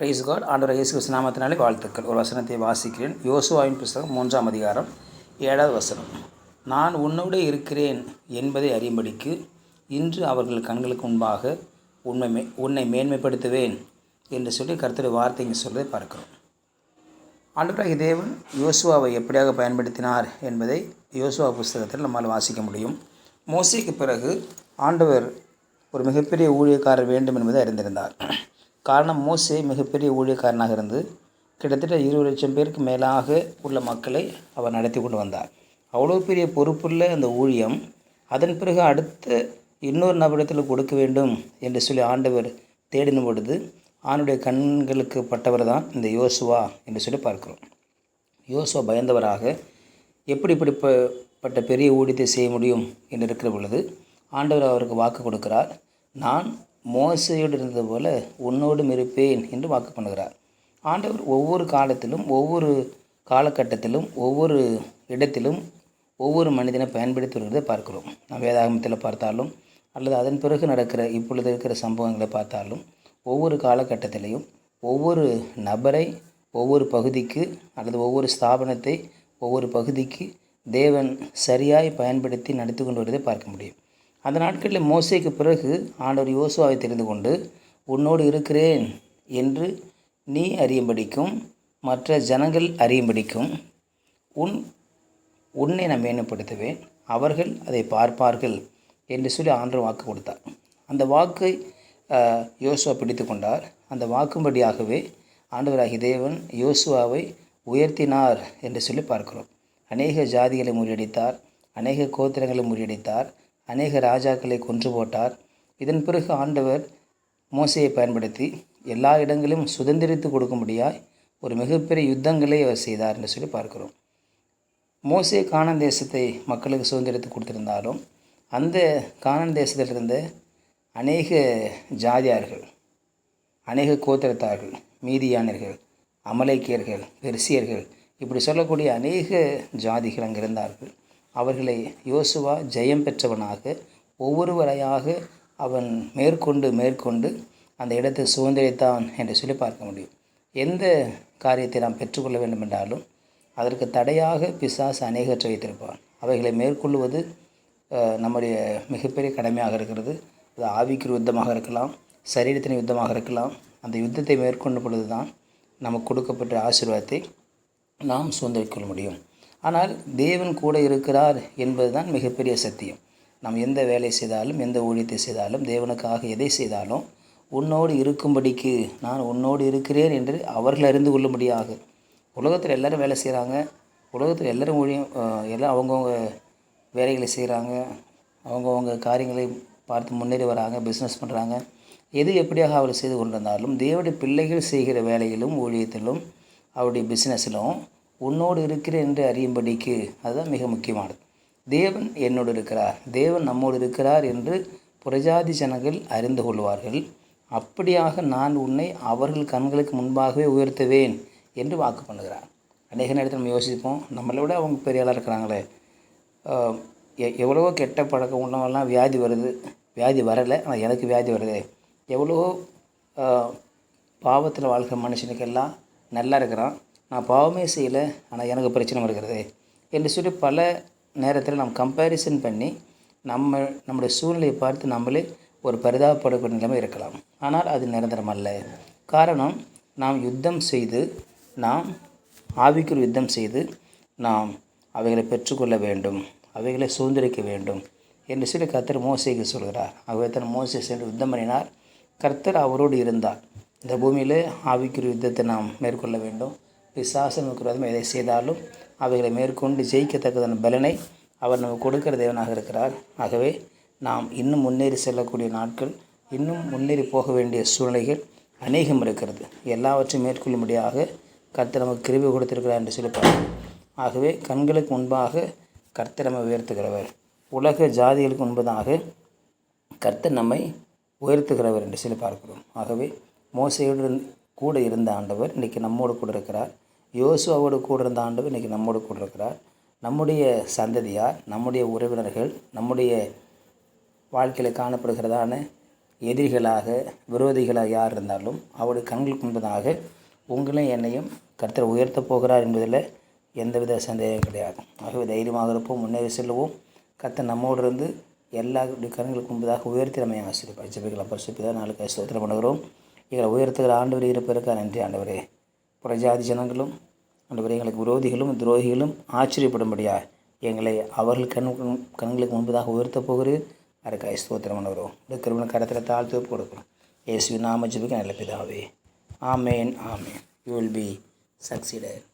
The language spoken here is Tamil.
பிரைஸ் காட் ஆண்டவர் இயேசு நாமத்தினாலே வாழ்த்துக்கள். ஒரு வசனத்தை வாசிக்கிறேன். யோசுவாவின் புஸ்தகம் மூன்றாம் அதிகாரம் ஏழாவது வசனம். நான் உன்னோடு இருக்கிறேன் என்பதை அறியும்படிக்கு இன்று அவர்கள் கண்களுக்கு முன்பாக உண்மை மே உன்னை மேன்மைப்படுத்துவேன் என்று சொல்லி கர்த்தருடைய வார்த்தைங்க சொல்வதை பார்க்கிறோம். ஆண்டவராகி தேவன் யோசுவாவை எப்படியாக பயன்படுத்தினார் என்பதை யோசுவா புஸ்தகத்தில் நம்மால் வாசிக்க முடியும். மோசிக்கு பிறகு ஆண்டவர் ஒரு மிகப்பெரிய ஊழியக்காரர் வேண்டும் என்பதை அறிந்திருந்தார். காரணம் மோசே மிகப்பெரிய ஊழியக்காரனாக இருந்து கிட்டத்தட்ட இருபது லட்சம் பேருக்கு மேலாக உள்ள மக்களை அவர் நடத்தி கொண்டு வந்தார். அவ்வளோ பெரிய பொறுப்புள்ள அந்த ஊழியம் அதன் பிறகு அடுத்த இன்னொரு நபரிடத்தில் கொடுக்க வேண்டும் என்று சொல்லி ஆண்டவர் தேடின பொழுது ஆணுடைய கண்களுக்கு பட்டவர் தான் இந்த யோசுவா என்று சொல்லி பார்க்கிறோம். யோசுவா பயந்தவராக எப்படி இப்படிப்பட்ட பெரிய ஊழியத்தை செய்ய முடியும் என்று இருக்கிற பொழுது ஆண்டவர் அவருக்கு வாக்கு கொடுக்கிறார். நான் மோசையோடு இருந்தது போல உன்னோடும் இருப்பேன் என்று வாக்கு பண்ணுகிறார். ஆண்டவர் ஒவ்வொரு காலத்திலும் ஒவ்வொரு காலகட்டத்திலும் ஒவ்வொரு இடத்திலும் ஒவ்வொரு மனிதனை பயன்படுத்தி வருவதை பார்க்கிறோம். நாம் வேதாகமத்தில் பார்த்தாலும் அல்லது அதன் பிறகு நடக்கிற இப்பொழுது இருக்கிற சம்பவங்களை பார்த்தாலும் ஒவ்வொரு காலகட்டத்திலையும் ஒவ்வொரு நபரை ஒவ்வொரு பகுதிக்கு அல்லது ஒவ்வொரு ஸ்தாபனத்தை ஒவ்வொரு பகுதிக்கு தேவன் சரியாய் பயன்படுத்தி நடத்தி கொண்டு வருவதை பார்க்க முடியும். அந்த நாட்களில் மோசைக்கு பிறகு ஆண்டவர் யோசுவாவை தெரிந்து கொண்டு உன்னோடு இருக்கிறேன் என்று நீ அறியும்படிக்கும் மற்ற ஜனங்கள் அறியும்படிக்கும் உன் உன்னை நான் மேன்மைப்படுத்துவேன். அவர்கள் அதை பார்ப்பார்கள் என்று சொல்லி ஆண்டவர் வாக்கு கொடுத்தார். அந்த வாக்கை யோசுவா பிடித்து கொண்டார். அந்த வாக்கும்படியாகவே ஆண்டவராகி தேவன் யோசுவாவை உயர்த்தினார் என்று சொல்லி பார்க்கிறோம். அநேக ஜாதிகளை முறியடித்தார் அநேக கோத்திரங்களை முறியடித்தார் அநேக ராஜாக்களை கொன்று போட்டார். இதன் பிறகு ஆண்டவர் மோசையை பயன்படுத்தி எல்லா இடங்களிலும் சுதந்திரித்து கொடுக்கும்படியாய் ஒரு மிகப்பெரிய யுத்தங்களை அவர் செய்தார் என்று சொல்லி பார்க்கிறோம். மோசே காணன் தேசத்தை மக்களுக்கு சுதந்திரத்து கொடுத்திருந்தாலும் அந்த காணன் தேசத்தில் இருந்த அநேக ஜாதியார்கள் அநேக கோத்திரத்தார்கள் மீதியானர்கள் அமலைக்கியர்கள் பெர்சியர்கள் இப்படி சொல்லக்கூடிய அநேக ஜாதிகள் அங்கே இருந்தார்கள் அவர்களை யோசுவா ஜெயம் பெற்றவனாக ஒவ்வொருவரையாக அவன் மேற்கொண்டு மேற்கொண்டு அந்த இடத்தை சுதந்திரித்தான் என்று சொல்லி பார்க்க முடியும். எந்த காரியத்தை நாம் பெற்றுக்கொள்ள வேண்டும் என்றாலும் அதற்கு தடையாக பிசாசு அநேகற்றை வைத்திருப்பான். அவைகளை மேற்கொள்வது நம்முடைய மிகப்பெரிய கடமையாக இருக்கிறது. அது ஆவிக்குரிய யுத்தமாக இருக்கலாம் சரீரத்தின் யுத்தமாக இருக்கலாம். அந்த யுத்தத்தை மேற்கொண்ட பொழுது தான் நமக்கு கொடுக்கப்பட்ட ஆசீர்வாதத்தை நாம் சுதந்திரிக்கொள்ள முடியும். ஆனால் தேவன் கூட இருக்கிறார் என்பதுதான் மிகப்பெரிய சத்தியம். நாம் எந்த வேலை செய்தாலும் எந்த ஊழியத்தை செய்தாலும் தேவனுக்காக எதை செய்தாலும் உன்னோடு இருக்கும்படிக்கு நான் உன்னோடு இருக்கிறேன் என்று அவர்கள் அறிந்து கொள்ளும்படியாக. உலகத்தில் எல்லோரும் வேலை செய்கிறாங்க உலகத்தில் எல்லோரும் ஊழியம் எல்லாம் அவங்கவுங்க வேலைகளை செய்கிறாங்க அவங்கவுங்க காரியங்களை பார்த்து முன்னேறி வராங்க பிஸ்னஸ் பண்ணுறாங்க எது எப்படியாக அவர் செய்து கொண்டிருந்தாலும் தேவடைய பிள்ளைகள் செய்கிற வேலையிலும் ஊழியத்திலும் அவருடைய பிஸ்னஸிலும் உன்னோடு இருக்கிறேன் என்று அறியும்படிக்கு அதுதான் மிக முக்கியமானது. தேவன் என்னோடு இருக்கிறார். தேவன் நம்மோடு இருக்கிறார் என்று புரஜாதி ஜனங்கள் அறிந்து கொள்வார்கள். அப்படியாக நான் உன்னை அவர்கள் கண்களுக்கு முன்பாகவே உயர்த்துவேன் என்று வாக்கு பண்ணுகிறார். அநேக நேரத்தில் நம்ம யோசிப்போம் நம்மளை விட அவங்க பெரிய ஆளாக இருக்கிறாங்களே எ- எவ்வளவோ கெட்ட பழக்கம் உள்ளவங்கலாம் வியாதி வருது. வியாதி வரலை ஆனால் எனக்கு வியாதி வருது. எவ்வளவோ பாவத்தில் வாழ்கிற மனுஷனுக்கெல்லாம் நல்லா இருக்கிறான். நான் பாவமே செய்யலை ஆனால் எனக்கு பிரச்சனை வருகிறது என்று சொல்லி பல நேரத்தில் நாம் கம்பேரிசன் பண்ணி நம்ம நம்முடைய சூழ்நிலையை பார்த்து நம்மளே ஒரு பரிதாபப்படக்கூடிய நிலைமை இருக்கலாம். ஆனால் அது நிரந்தரம் அல்ல காரணம் நாம் யுத்தம் செய்து நாம் ஆவிக்குள் யுத்தம் செய்து நாம் அவைகளை பெற்றுக்கொள்ள வேண்டும் அவைகளை சுதந்திரிக்க வேண்டும் என்று சொல்லி கர்த்தர் மோசைக்கு சொல்கிறார். ஆகவே தன் மோசை சென்று யுத்தம் பண்ணினார். கர்த்தர் அவரோடு இருந்தார். இந்த பூமியிலே ஆவிக்குரிய யுத்தத்தை நாம் மேற்கொள்ள வேண்டும். பிசாசன் விரோதம் எதை செய்தாலும் அவைகளை மேற்கொண்டு ஜெயிக்கத்தக்கதான பலனை அவர் நமக்கு கொடுக்கிற தேவனாக இருக்கிறார். ஆகவே நாம் இன்னும் முன்னேறி செல்லக்கூடிய நாட்கள் இன்னும் முன்னேறி போக வேண்டிய சூழ்நிலைகள் அநேகம் இருக்கிறது. எல்லாவற்றையும் மேற்கொள்ளும்படியாக கர்த்தர் நமக்கு கிருவி கொடுத்திருக்கிறார் என்று சொல்லிப்பார் ஆகவே கண்களுக்கு முன்பாக கர்த்தர் நம்மை உயர்த்துகிறவர். உலக ஜாதிகளுக்கு முன்பதாக கர்த்தர் நம்மை உயர்த்துகிறவர் என்று சொல்லி பார்க்கிறோம். ஆகவே மோசையோடு கூட இருந்த ஆண்டவர் இன்றைக்கி நம்மோடு கூட இருக்கிறார். யோசுவாவோடு கூட இருந்த ஆண்டவர் இன்றைக்கி நம்மோடு கூட இருக்கிறார் நம்முடைய சந்ததியார் நம்முடைய உறவினர்கள் நம்முடைய வாழ்க்கையில் காணப்படுகிறதான எதிரிகளாக விரோதிகளாக யார் இருந்தாலும் அவருடைய கண்களுக்கு முன்பதாக உங்களையும் என்னையும் கர்த்தர் உயர்த்தப் போகிறார் என்பதில் எந்தவித சந்தேகம் கிடையாது. ஆகவே தைரியமாக இருப்போம் முன்னேறி செல்வோம். கர்த்தர் நம்மோடு இருந்து எல்லா கண்களுக்கு முன்பதாக உயர்த்தி நம்மை ஆசிரியப்பார் ஜெபிக்கலாம். பரிசுப்பிதான் நாளுக்கு ஸ்தோத்திரம் பண்ணுகிறோம். எங்களை உயர்த்துகிற ஆண்டவர் இருப்பதற்காக நன்றி ஆண்டவரே. புறஜாதி ஜனங்களும் அன்றுவரை எங்களுக்கு விரோதிகளும் துரோகிகளும் ஆச்சரியப்படும்படியா எங்களை அவர்கள் கண் கண்களுக்கு முன்பதாக உயர்த்தப் போகிறேன் அதுக்காக ஸ்தோத்திரம் பண்ணுகிறோம். இந்த கிருமண கரத்தில் தாழ்த்து கொடுக்குறோம். இயேசுவின் நாம ஜபிக்க நல்ல பிதாவே. ஆமேன் ஆமேன். You will be succeeded